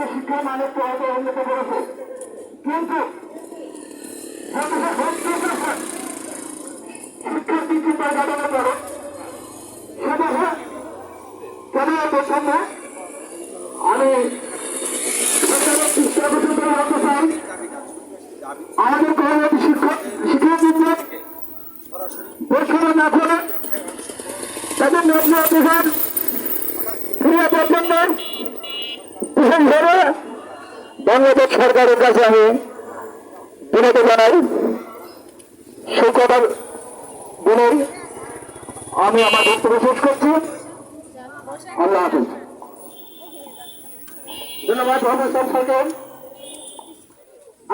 আজকে শিক্ষার মানের তো হয়তো উন্নত করেছে কিন্তু শিক্ষার দিক চিন্তা ঘটানো পরে সমাজে কেন করে তাদের নগ্ন অধিকার ফিরিয়ে দেওয়ার বাংলাদেশ সরকারের কাছে আমি বিনোদ জানাই সেই বলেই আমি আমার বক্তব্য শেষ করছি। আল্লাহ হাফিজ। ধন্যবাদ মোহাম্মদ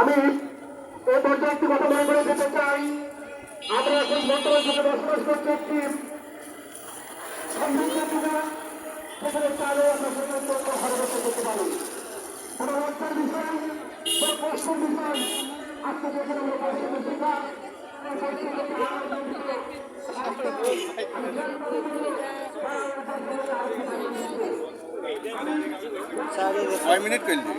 আমি এই পর্যায়ে একটি কথা মনে করে যেতে চাই। আমরা এখন বর্তমান যুগে বসবাস করছি একটি সমৃদ্ধ সেখানে চালু আমরা ভালোবাসা করতে পারি কষ্টের বিষয় আজকে মিনিট করলি